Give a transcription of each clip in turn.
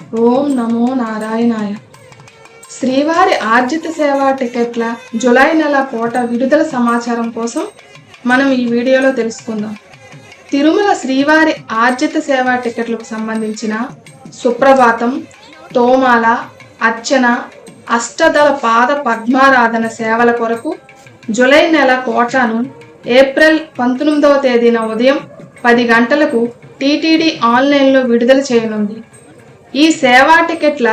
ఓం నమో నారాయణాయ. శ్రీవారి ఆర్జిత సేవా టికెట్ల జులై నెల పూట విడుదల సమాచారం కోసం మనం ఈ వీడియోలో తెలుసుకుందాం. తిరుమల శ్రీవారి ఆర్జిత సేవా టికెట్లకు సంబంధించిన సుప్రభాతం తోమాల అర్చన అష్టదళ పాద పద్మారాధన సేవల కొరకు జులై నెల కోటాను ఏప్రిల్ పంతొమ్మిదవ తేదీన ఉదయం పది గంటలకు టీటీడీ ఆన్లైన్లో విడుదల చేయనుంది. ఈ సేవా టికెట్ల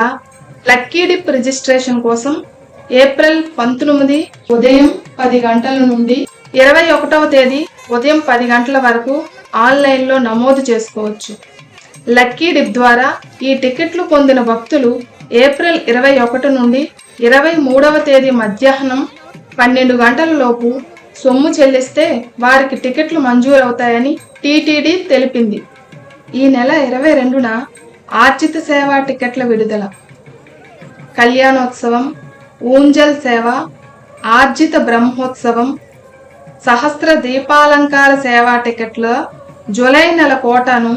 లక్కీ డిప్ రిజిస్ట్రేషన్ కోసం ఏప్రిల్ పంతొమ్మిది ఉదయం పది గంటల నుండి ఇరవై ఒకటవ తేదీ ఉదయం పది గంటల వరకు ఆన్లైన్లో నమోదు చేసుకోవచ్చు. లక్కీ డిప్ ద్వారా ఈ టికెట్లు పొందిన భక్తులు ఏప్రిల్ ఇరవై ఒకటి నుండి ఇరవై మూడవ తేదీ మధ్యాహ్నం పన్నెండు గంటల లోపు సొమ్ము చెల్లిస్తే వారికి టికెట్లు మంజూరవుతాయని టీటీడీ తెలిపింది. ఈ నెల ఇరవై రెండున ఆర్జిత సేవా టికెట్ల విడుదల. కళ్యాణోత్సవం ఊంజల్ సేవ ఆర్జిత బ్రహ్మోత్సవం సహస్ర దీపాలంకార సేవా టికెట్లు జూలై నెల కోటాను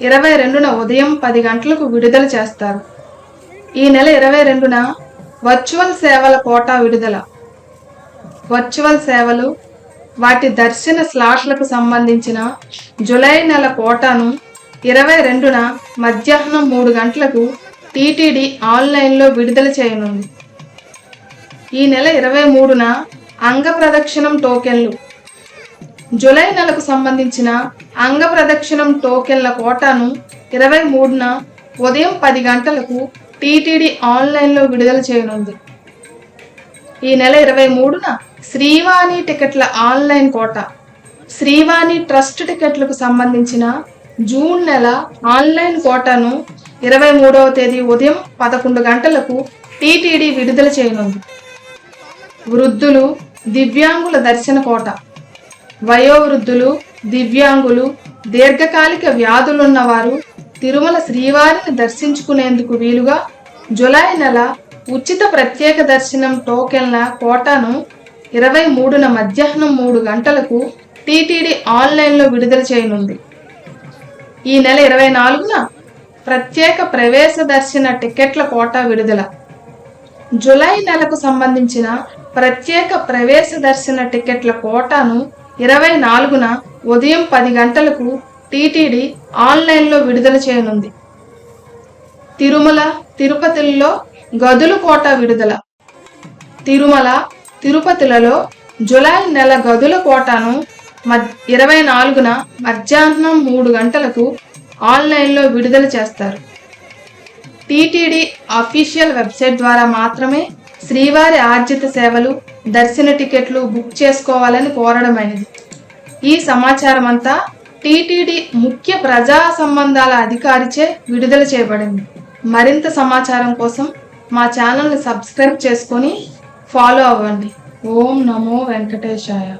ఇరవై రెండున ఉదయం పది గంటలకు విడుదల చేస్తారు. ఈ నెల ఇరవై రెండున వర్చువల్ సేవల కోటా విడుదల. వర్చువల్ సేవలు వాటి దర్శన స్లాట్లకు సంబంధించిన జూలై నెల కోటాను ఇరవై రెండున మధ్యాహ్నం మూడు గంటలకు టీటీడీ ఆన్లైన్లో విడుదల చేయనుంది. ఈ నెల ఇరవై మూడున అంగప్రదక్షిణం టోకెన్లు. జూలై నెలకు సంబంధించిన అంగప్రదక్షిణం టోకెన్ల కోటాను ఇరవై మూడున ఉదయం పది గంటలకు టీటీడీ ఆన్లైన్లో విడుదల చేయనుంది. ఈ నెల ఇరవై మూడున శ్రీవాణి టికెట్ల ఆన్లైన్ కోట. శ్రీవాణి ట్రస్ట్ టికెట్లకు సంబంధించిన జూన్ నెల ఆన్లైన్ కోటాను ఇరవై మూడవ తేదీ ఉదయం పదకొండు గంటలకు టీటీడీ విడుదల చేయనుంది. వృద్ధులు దివ్యాంగుల దర్శన కోట. వయోవృద్ధులు దివ్యాంగులు దీర్ఘకాలిక వ్యాధులున్నవారు తిరుమల శ్రీవారిని దర్శించుకునేందుకు వీలుగా జులై నెల ఉచిత ప్రత్యేక దర్శనం టోకెన్ల కోటాను ఇరవై మూడున మధ్యాహ్నం మూడు గంటలకు టీటీడీ ఆన్లైన్లో విడుదల చేయనుంది. ఈ నెల ఇరవై నాలుగున ప్రత్యేక ప్రవేశ దర్శన టికెట్ల కోటా విడుదల. జులై నెలకు సంబంధించిన ప్రత్యేక ప్రవేశ దర్శన టికెట్ల కోటాను ఇరవై నాలుగున ఉదయం పది గంటలకు టీటీడీ ఆన్లైన్లో విడుదల చేయనుంది. తిరుమల తిరుపతిలో గదులు కోటా విడుదల. తిరుమల తిరుపతిలలో జులై నెల గదుల కోటాను ఇరవై నాలుగున మధ్యాహ్నం మూడు గంటలకు ఆన్లైన్లో విడుదల చేస్తారు. టీటీడీ అఫీషియల్ వెబ్సైట్ ద్వారా మాత్రమే శ్రీవారి ఆర్జిత సేవలు దర్శన టికెట్లు బుక్ చేసుకోవాలని కోరడమైనది. ఈ సమాచారం అంతా టీటీడీ ముఖ్య ప్రజా సంబంధాల అధికారిచే విడుదల చేయబడింది. మరింత సమాచారం కోసం మా ఛానల్ని సబ్స్క్రైబ్ చేసుకొని ఫాలో అవ్వండి. ఓం నమో వెంకటేశాయ.